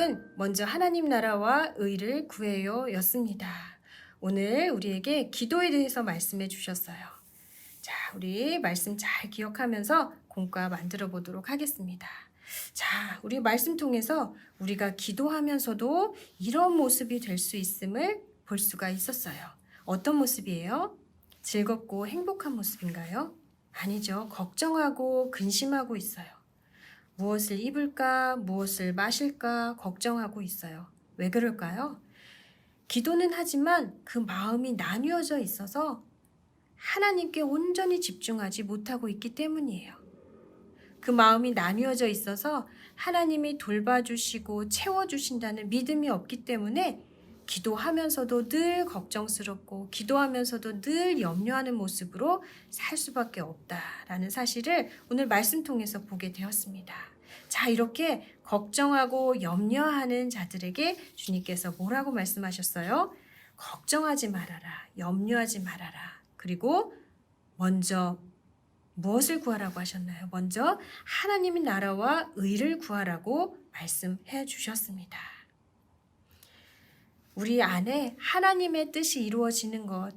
제목은 먼저 하나님 나라와 의를 구해요 였습니다. 오늘 우리에게 기도에 대해서 말씀해 주셨어요. 자, 우리 말씀 잘 기억하면서 공과 만들어 보도록 하겠습니다. 자, 우리 말씀 통해서 우리가 기도하면서도 이런 모습이 될 수 있음을 볼 수가 있었어요. 어떤 모습이에요? 즐겁고 행복한 모습인가요? 아니죠. 걱정하고 근심하고 있어요. 무엇을 입을까, 무엇을 마실까 걱정하고 있어요. 왜 그럴까요? 기도는 하지만 그 마음이 나뉘어져 있어서 하나님께 온전히 집중하지 못하고 있기 때문이에요. 그 마음이 나뉘어져 있어서 하나님이 돌봐주시고 채워주신다는 믿음이 없기 때문에 기도하면서도 늘 걱정스럽고 기도하면서도 늘 염려하는 모습으로 살 수밖에 없다라는 사실을 오늘 말씀 통해서 보게 되었습니다. 자, 이렇게 걱정하고 염려하는 자들에게 주님께서 뭐라고 말씀하셨어요? 걱정하지 말아라. 염려하지 말아라. 그리고 먼저 무엇을 구하라고 하셨나요? 먼저 하나님의 나라와 의를 구하라고 말씀해 주셨습니다. 우리 안에 하나님의 뜻이 이루어지는 것,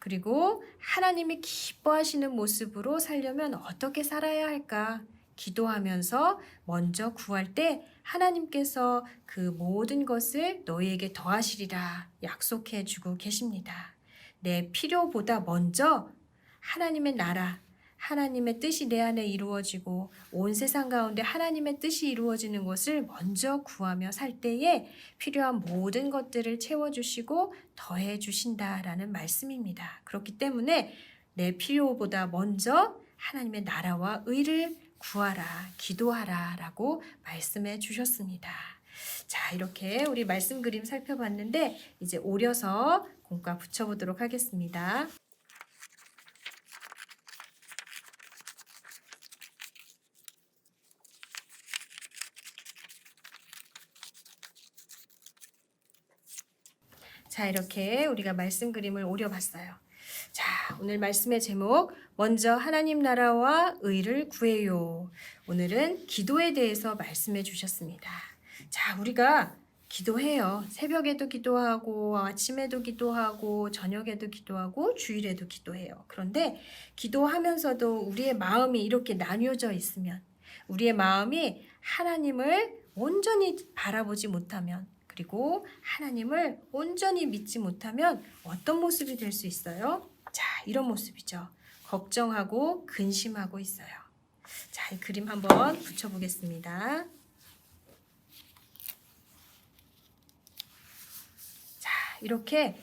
그리고 하나님이 기뻐하시는 모습으로 살려면 어떻게 살아야 할까? 기도하면서 먼저 구할 때 하나님께서 그 모든 것을 너희에게 더하시리라 약속해 주고 계십니다. 내 필요보다 먼저 하나님의 나라, 하나님의 뜻이 내 안에 이루어지고 온 세상 가운데 하나님의 뜻이 이루어지는 것을 먼저 구하며 살 때에 필요한 모든 것들을 채워주시고 더해 주신다라는 말씀입니다. 그렇기 때문에 내 필요보다 먼저 하나님의 나라와 의를 구하라, 기도하라 라고 말씀해 주셨습니다. 자, 이렇게 우리 말씀 그림 살펴봤는데 이제 오려서 공과 붙여보도록 하겠습니다. 자, 이렇게 우리가 말씀 그림을 오려봤어요. 자, 오늘 말씀의 제목, 먼저 하나님 나라와 의를 구해요. 오늘은 기도에 대해서 말씀해 주셨습니다. 자, 우리가 기도해요. 새벽에도 기도하고, 아침에도 기도하고, 저녁에도 기도하고, 주일에도 기도해요. 그런데 기도하면서도 우리의 마음이 이렇게 나뉘어져 있으면, 우리의 마음이 하나님을 온전히 바라보지 못하면, 그리고 하나님을 온전히 믿지 못하면 어떤 모습이 될 수 있어요? 자, 이런 모습이죠. 걱정하고 근심하고 있어요. 자, 이 그림 한번 붙여보겠습니다. 자, 이렇게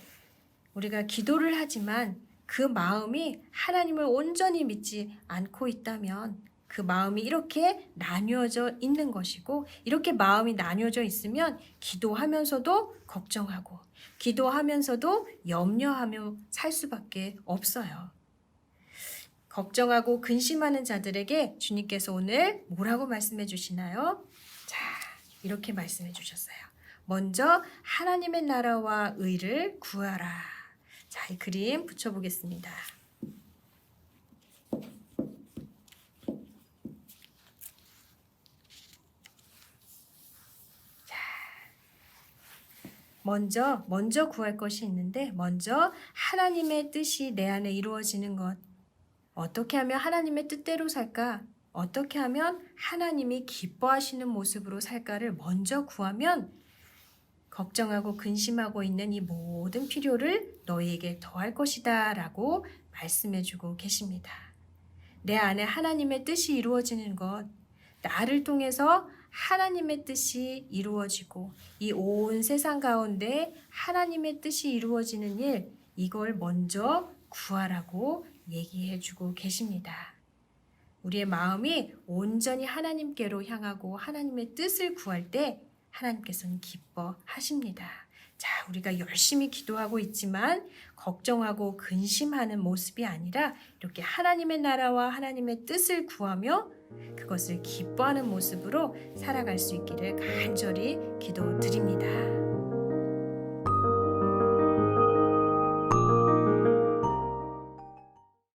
우리가 기도를 하지만 그 마음이 하나님을 온전히 믿지 않고 있다면 그 마음이 이렇게 나뉘어져 있는 것이고 이렇게 마음이 나뉘어져 있으면 기도하면서도 걱정하고 기도하면서도 염려하며 살 수밖에 없어요. 걱정하고 근심하는 자들에게 주님께서 오늘 뭐라고 말씀해 주시나요? 자, 이렇게 말씀해 주셨어요. 먼저 하나님의 나라와 의를 구하라. 자, 이 그림 붙여보겠습니다. 먼저 먼저 구할 것이 있는데 먼저 하나님의 뜻이 내 안에 이루어지는 것 어떻게 하면 하나님의 뜻대로 살까? 어떻게 하면 하나님이 기뻐하시는 모습으로 살까를 먼저 구하면 걱정하고 근심하고 있는 이 모든 필요를 너희에게 더할 것이다 라고 말씀해 주고 계십니다. 내 안에 하나님의 뜻이 이루어지는 것, 나를 통해서 하나님의 뜻이 이루어지고 이 온 세상 가운데 하나님의 뜻이 이루어지는 일, 이걸 먼저 구하라고 얘기해 주고 계십니다. 우리의 마음이 온전히 하나님께로 향하고 하나님의 뜻을 구할 때 하나님께서는 기뻐하십니다. 자, 우리가 열심히 기도하고 있지만 걱정하고 근심하는 모습이 아니라 이렇게 하나님의 나라와 하나님의 뜻을 구하며 그것을 기뻐하는 모습으로 살아갈 수 있기를 간절히 기도드립니다.